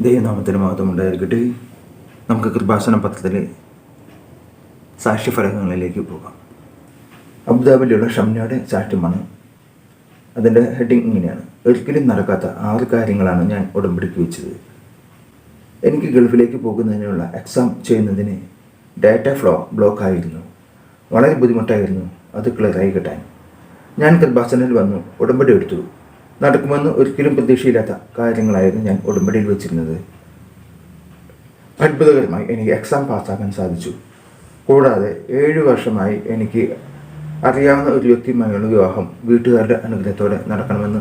ദൈവനാമത്തിന് മഹത്വം ഉണ്ടായിരിക്കട്ടെ. നമുക്ക് കൃപാസന പത്രത്തിലെ സാക്ഷ്യഫലങ്ങളിലേക്ക് പോകാം. അബുദാബിലുള്ള ഷംനയുടെ സാക്ഷ്യമാണ്. അതിന്റെ ഹെഡിങ് ഇങ്ങനെയാണ്. ഒരിക്കലും നടക്കാത്ത ആറ് കാര്യങ്ങളാണ് ഞാൻ ഉടമ്പടിക്ക് വെച്ചത്. എനിക്ക് ഗൾഫിലേക്ക് പോകുന്നതിനുള്ള എക്സാം ചെയ്യുന്നതിന് ഡാറ്റ ഫ്ലോ ബ്ലോക്ക് ആയിരുന്നു. വളരെ ബുദ്ധിമുട്ടായിരുന്നു. അത് ക്ലിയറായി കിട്ടാൻ. ഞാൻ കൃപാസനയിൽ വന്നു ഉടമ്പടി എടുത്തു. നടക്കുമെന്ന് ഒരിക്കലും പ്രതീക്ഷയില്ലാത്ത കാര്യങ്ങളായിരുന്നു ഞാൻ ഉടമ്പടിയിൽ വെച്ചിരുന്നത്. അത്ഭുതകരമായി എനിക്ക് എക്സാം പാസ്സാക്കാൻ സാധിച്ചു. കൂടാതെ ഏഴു വർഷമായി എനിക്ക് അറിയാവുന്ന ഒരു വ്യക്തിയുമായുള്ള വിവാഹം വീട്ടുകാരുടെ അനുഗ്രഹത്തോടെ നടക്കണമെന്ന്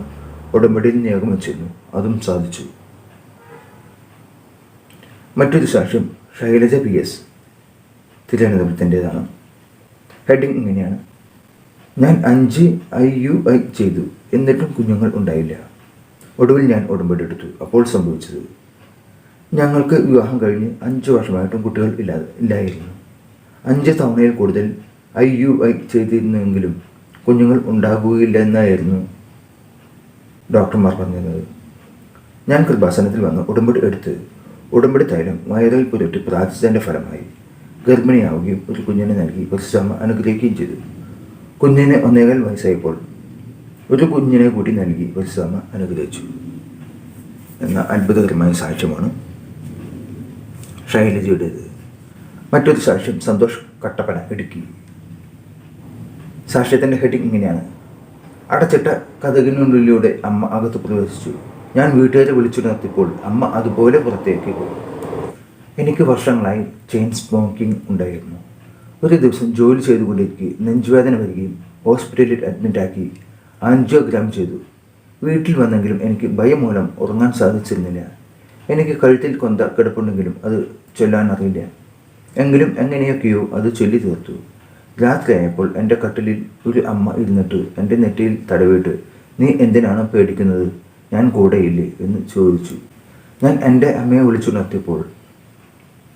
ഉടമ്പടിയിൽ നിയോഗം വെച്ചിരുന്നു. അതും സാധിച്ചു. മറ്റൊരു സാക്ഷ്യം ശൈലജ പി എസ് തിരുവനന്തപുരത്തിന്റെതാണ്. ഹെഡിങ് ഇങ്ങനെയാണ്. ഞാൻ അഞ്ച് ഐ യു ഐ ചെയ്തു. എന്നിട്ടും കുഞ്ഞുങ്ങൾ ഉണ്ടായില്ല. ഒടുവിൽ ഞാൻ ഉടമ്പടി എടുത്തു. അപ്പോൾ സംഭവിച്ചത് ഞങ്ങൾക്ക് വിവാഹം കഴിഞ്ഞ് അഞ്ച് വർഷമായിട്ടും കുട്ടികൾ ഇല്ലാതെ ഇല്ലായിരുന്നു. അഞ്ച് തവണയിൽ കൂടുതൽ ഐ യു ഐ ചെയ്തിരുന്നെങ്കിലും കുഞ്ഞുങ്ങൾ ഉണ്ടാകുകയില്ല എന്നായിരുന്നു ഡോക്ടർമാർ പറഞ്ഞിരുന്നത് ഞാൻ കൃപാസനത്തിൽ വന്ന് ഉടമ്പടി എടുത്ത് ഉടമ്പടി തൈലം വയറിൽ പുരട്ടി പ്രാർത്ഥിച്ചതിന്റെ ഫലമായി ഗർഭിണിയാവുകയും ഒരു കുഞ്ഞിനെ നൽകി പരിശ്രമം അനുഗ്രഹിക്കുകയും ചെയ്തു. കുഞ്ഞിന് ഒന്നേകാൽ വയസ്സായപ്പോൾ ഒരു കുഞ്ഞിനെ കൂടി നൽകി ഒരു സമ അനുഗ്രഹിച്ചു. എന്ന അത്ഭുതകരമായ സാക്ഷ്യമാണ് ശൈലജയുടേത് മറ്റൊരു സാക്ഷ്യം സന്തോഷ് കട്ടപ്പന ഇടുക്കി. സാക്ഷ്യത്തിന്റെ ഹെഡിങ് ഇങ്ങനെയാണ്. അടച്ചിട്ട കഥകിനുള്ളിലൂടെ അമ്മ അകത്ത് പ്രവേശിച്ചു. ഞാൻ വീട്ടുകാരെ വിളിച്ചുണർത്തിയപ്പോൾ അമ്മ അതുപോലെ പുറത്തേക്ക് പോയി. എനിക്ക് വർഷങ്ങളായി ചെയിൻ സ്മോക്കിംഗ് ഉണ്ടായിരുന്നു. ഒരു ദിവസം ജോലി ചെയ്തുകൊണ്ടിരിക്കെ നെഞ്ചുവേദന വരികയും ഹോസ്പിറ്റലിൽ അഡ്മിറ്റാക്കി ആൻജിയോഗ്രാം ചെയ്തു. വീട്ടിൽ വന്നെങ്കിലും എനിക്ക് ഭയം മൂലം ഉറങ്ങാൻ സാധിച്ചിരുന്നില്ല. എനിക്ക് കഴുത്തിൽ കൊന്ത കിടപ്പുണ്ടെങ്കിലും അത് ചൊല്ലാൻ അറിയില്ല. എങ്കിലും എങ്ങനെയൊക്കെയോ അത് ചൊല്ലി തീർത്തു. രാത്രിയായപ്പോൾ എന്റെ കട്ടിലിൽ ഒരു അമ്മ ഇരുന്നിട്ട് എന്റെ നെറ്റിയിൽ തടവിട്ട് നീ എന്തിനാണ് പേടിക്കുന്നത്? ഞാൻ കൂടെയില്ലേ? എന്ന് ചോദിച്ചു. ഞാൻ എന്റെ അമ്മയെ വിളിച്ചുണർത്തിയപ്പോൾ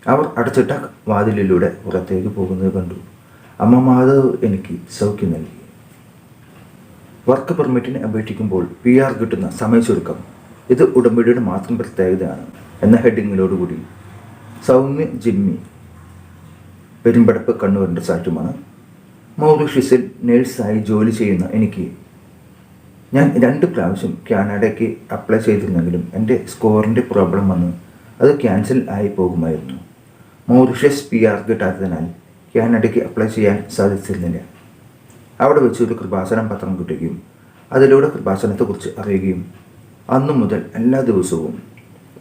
അവർ അടച്ചിട്ട വാതിലിലൂടെ പുറത്തേക്ക് പോകുന്നത് കണ്ടു. അമ്മ മാധവ് എനിക്ക് സൗഖ്യം നൽകി. വർക്ക് പെർമിറ്റിന് അപേക്ഷിക്കുമ്പോൾ പി ആർ കിട്ടുന്ന സമയ ചുരുക്കം ഇത് ഉടമ്പടിയുടെ മാത്രം പ്രത്യേകതയാണ് എന്ന ഹെഡിങ്ങിലോടുകൂടി. സൗമ്യ ജിമ്മി പെരുമ്പടപ്പ് കണ്ണൂരിന്റെ സാറ്റുമാണ്. മൗറീഷ്യസിൽ നേഴ്സായി ജോലി ചെയ്യുന്ന എനിക്ക് ഞാൻ രണ്ട് പ്രാവശ്യം കാനഡയ്ക്ക് അപ്ലൈ ചെയ്തിരുന്നെങ്കിലും എന്റെ സ്കോറിന്റെ പ്രോബ്ലം വന്ന് അത് ക്യാൻസൽ ആയി പോകുമായിരുന്നു. മൗറീഷ്യസ് പി ആർ കിട്ടാത്തതിനാൽ കാനഡയ്ക്ക് അപ്ലൈ ചെയ്യാൻ സാധിച്ചിരുന്നില്ല. അവിടെ വെച്ച് ഒരു കൃപാസനം പത്രം കിട്ടുകയും അതിലൂടെ കൃപാസനത്തെക്കുറിച്ച് അറിയുകയും അന്നു മുതൽ എല്ലാ ദിവസവും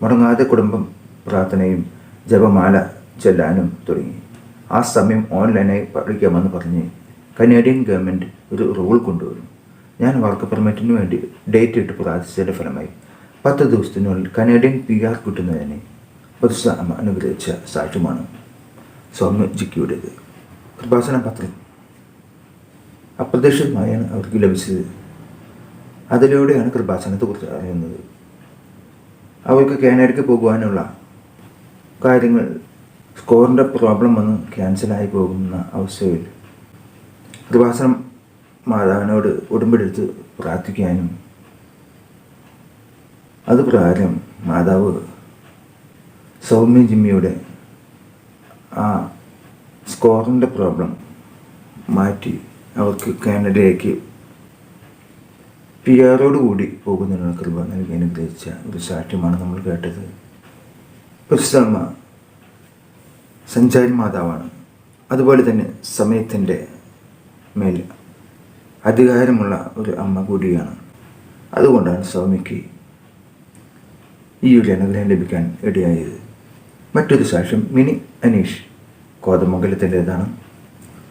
മുടങ്ങാതെ കുടുംബം പ്രാർത്ഥനയും ജപമാല ചെല്ലാനും തുടങ്ങി. ആ സമയം ഓൺലൈനായി പഠിക്കാമെന്ന് പറഞ്ഞ് കനേഡിയൻ ഗവൺമെന്റ് ഒരു റൂൾ കൊണ്ടുവരും ഞാൻ വർക്ക് പെർമിറ്റിന് വേണ്ടി ഡേറ്റ് ഇട്ട് പ്രാർത്ഥിച്ചതിന്റെ ഫലമായി പത്ത് ദിവസത്തിനുള്ളിൽ കനേഡിയൻ പി ആർ കിട്ടുന്നതിന് അമ്മ അനുഗ്രഹിച്ച സാക്ഷ്യമാണ് സൗമ്യ ജിക്കിയുടേത്. കൃപാസന പത്രം. അപ്രതീക്ഷിതമായാണ് അവർക്ക് ലഭിച്ചത്. അതിലൂടെയാണ് കൃപാസനത്തെക്കുറിച്ച് അറിയുന്നത്. അവർക്ക് കാനഡയ്ക്ക് പോകുവാനുള്ള കാര്യങ്ങൾ സ്കോറിന്റെ പ്രോബ്ലം വന്ന് ക്യാൻസലായി പോകുന്ന അവസ്ഥയിൽ കൃപാസനം മാതാവിനോട് ഉടമ്പെടുത്ത് പ്രാർത്ഥിക്കാനും അത് പ്രകാരം മാതാവ് സൗമ്യ ജിമ്മിയുടെ ആ സ്കോറിന്റെ പ്രോബ്ലം മാറ്റി അവർക്ക് കാനഡയിലേക്ക് പി ആറോട് കൂടി പോകുന്നതിനുള്ള കൃപ നൽകി അനുഗ്രഹിച്ച ഒരു സാക്ഷ്യമാണ് നമ്മൾ കേട്ടത്. പരിശുദ്ധമ്മ സഞ്ചാരി മാതാവാണ്. അതുപോലെ തന്നെ സമയത്തിന്റെ മേൽ അധികാരമുള്ള ഒരു അമ്മ കൂടിയാണ്. അതുകൊണ്ടാണ് സ്വാമിക്ക് ഈ ഒരു അനുഗ്രഹം ലഭിക്കാൻ ഇടയായത്. മറ്റൊരു സാക്ഷ്യം മിനി അനീഷ്. കോതമംഗലത്തിന്റെതാണ്.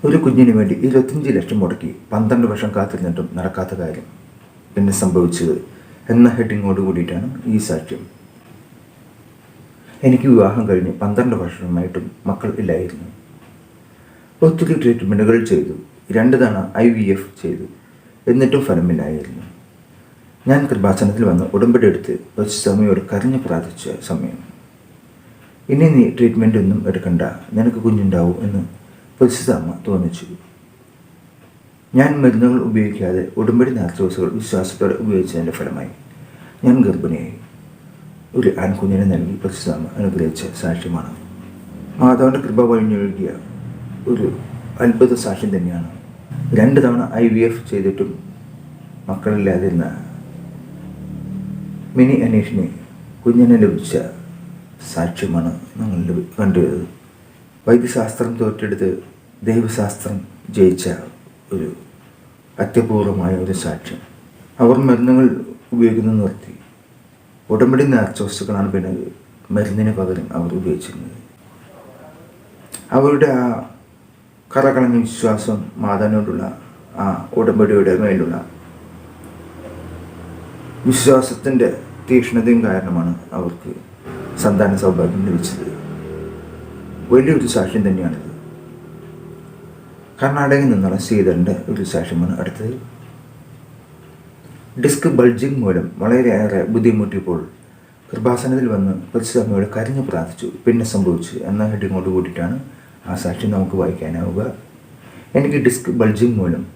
ഒരു കുഞ്ഞിന് വേണ്ടി ഇരുപത്തിയഞ്ച് ലക്ഷം മുടക്കി പന്ത്രണ്ട് വർഷം കാത്തിരുന്നിട്ടും നടക്കാത്ത കാര്യം. പിന്നെ സംഭവിച്ചത് എന്ന ഹെഡിങ്ങോട് കൂടിയിട്ടാണ് ഈ സാക്ഷ്യം. എനിക്ക് വിവാഹം കഴിഞ്ഞ് പന്ത്രണ്ട് വർഷമായിട്ടും മക്കൾ ഇല്ലായിരുന്നു. ഒത്തിരി ട്രീറ്റ്മെന്റുകൾ ചെയ്തു. രണ്ട് തവണ ഐ വി എഫ് ചെയ്തു. എന്നിട്ടും ഫലമില്ലായിരുന്നു. ഞാൻ കൃപാസനത്തിൽ വന്ന് ഉടമ്പടി എടുത്ത് ഒരു സമയോട് കരഞ്ഞു പ്രാർത്ഥിച്ച സമയം. ഇനി നീ ട്രീറ്റ്മെന്റ് ഒന്നും എടുക്കണ്ട. നിനക്ക് കുഞ്ഞുണ്ടാവും എന്ന് പരിശുദ്ധ തോന്നിച്ചു. ഞാൻ മരുന്നുകൾ ഉപയോഗിക്കാതെ ഉടമ്പടി നാർത്തോസുകൾ വിശ്വാസത്തോടെ ഉപയോഗിച്ചതിന്റെ ഫലമായി ഞാൻ ഗർഭിണിയായി. ഒരു ആൺകുഞ്ഞിനെ നൽകി പരിശുദ്ധമ്മ അനുഗ്രഹിച്ച സാക്ഷ്യമാണ്. മാതാവിന്റെ കൃപ വഴിഞ്ഞൊഴുകിയ ഒരു അത്ഭുത സാക്ഷ്യം തന്നെയാണ്. രണ്ട് തവണ ഐ വി എഫ് ചെയ്തിട്ടും മക്കളില്ലാതിരുന്ന മിനി അനീഷിനെ കുഞ്ഞിനെ ലഭിച്ച സാക്ഷ്യമാണ് ഞങ്ങൾ കണ്ടുവരുന്നത്. വൈദ്യശാസ്ത്രം തോറ്റെടുത്ത് ദൈവശാസ്ത്രം ജയിച്ച ഒരു അത്യപൂർവമായ ഒരു സാക്ഷ്യം. അവർ മരുന്നുകൾ ഉപയോഗിക്കുന്നത് നിർത്തി. ഉടമ്പടി നേർച്ച വസ്തുക്കളാണ് പിന്നെ മരുന്നിന് പകരം അവർ ഉപയോഗിച്ചിരുന്നത്. അവരുടെ ആ കറകളഞ്ഞ വിശ്വാസം മാതാവിനോടുള്ള ആ ഉടമ്പടിയുടെ മേലുള്ള വിശ്വാസത്തിന്റെ തീക്ഷ്ണതയും കാരണമാണ് അവർക്ക് സന്താന സൗഭാഗ്യം ലഭിച്ചത്. വലിയൊരു സാക്ഷ്യം തന്നെയാണിത്. കർണാടകയിൽ നിന്നുള്ള ശ്രീധരന്റെ ഒരു സാക്ഷ്യമാണ് അടുത്തത്. ഡിസ്ക് ബൾജിംഗ് മൂലം വളരെയേറെ ബുദ്ധിമുട്ടിയപ്പോൾ കൃപാസനത്തിൽ വന്ന് പരിശുദ്ധമ്മയോട് കരഞ്ഞു പ്രാർത്ഥിച്ചു. പിന്നെ സംഭവിച്ചു. എന്ന ഹെഡിങ്ങോട് കൂടിയിട്ടാണ് ആ സാക്ഷ്യം നമുക്ക് വായിക്കാനാവുക. എനിക്ക് ഡിസ്ക് ബൾജിംഗ് മൂലം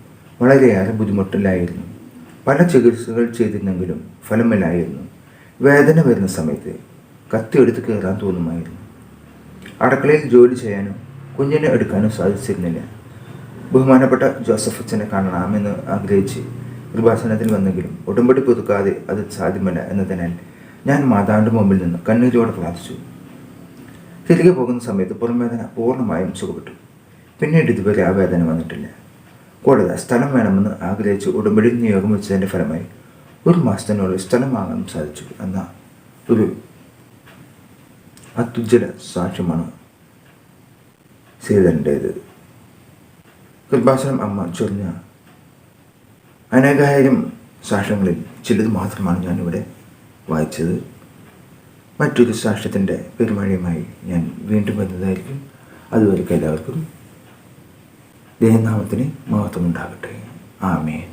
വളരെയേറെ ബുദ്ധിമുട്ടിലായിരുന്നു. പല ചികിത്സകൾ ചെയ്തിരുന്നെങ്കിലും ഫലമില്ലായിരുന്നു. വേദന വരുന്ന സമയത്ത് കത്തി എടുത്ത് കയറാൻ തോന്നുമായിരുന്നു. അടുക്കളയിൽ ജോലി ചെയ്യാനോ കുഞ്ഞിനെ എടുക്കാനോ സാധിച്ചിരുന്നില്ല. ബഹുമാനപ്പെട്ട ജോസഫ് അച്ഛനെ കാണണമെന്ന് ആഗ്രഹിച്ച് കൃപാസനത്തിൽ വന്നെങ്കിലും ഉടമ്പടി പുതുക്കാതെ അത് സാധ്യമല്ല എന്നതിനാൽ ഞാൻ മാതാവിന്റെ മുമ്പിൽ നിന്ന് കണ്ണീരോടെ പ്രാർത്ഥിച്ചു. തിരികെ പോകുന്ന സമയത്ത് പുറംവേദന പൂർണമായും സുഖപ്പെട്ടു. പിന്നീട് ഇതുവരെ ആ വേദന വന്നിട്ടില്ല. കൂടാതെ സ്ഥലം വേണമെന്ന് ആഗ്രഹിച്ച് ഉടമ്പടി നിയോഗം വെച്ചതിന്റെ ഫലമായി ഒരു മാസത്തിനുള്ളിൽ സ്ഥലം വാങ്ങാൻ സാധിച്ചു എന്ന ഒരു അത്യുജ്വല സാക്ഷ്യമാണ് ശ്രീധരന്റേത് കൃപാസനം അമ്മ ചൊറിഞ്ഞ അനേകായിരം സാക്ഷ്യങ്ങളിൽ ചിലത് മാത്രമാണ് ഞാനിവിടെ വായിച്ചത്. മറ്റൊരു സാക്ഷ്യത്തിന്റെ പെരുമഴയുമായി ഞാൻ വീണ്ടും വരുന്നതായിരിക്കും. അതുവരെ എല്ലാവർക്കും ദൈവനാമത്തിന് മഹത്വമുണ്ടാകട്ടെ. ആമേൻ.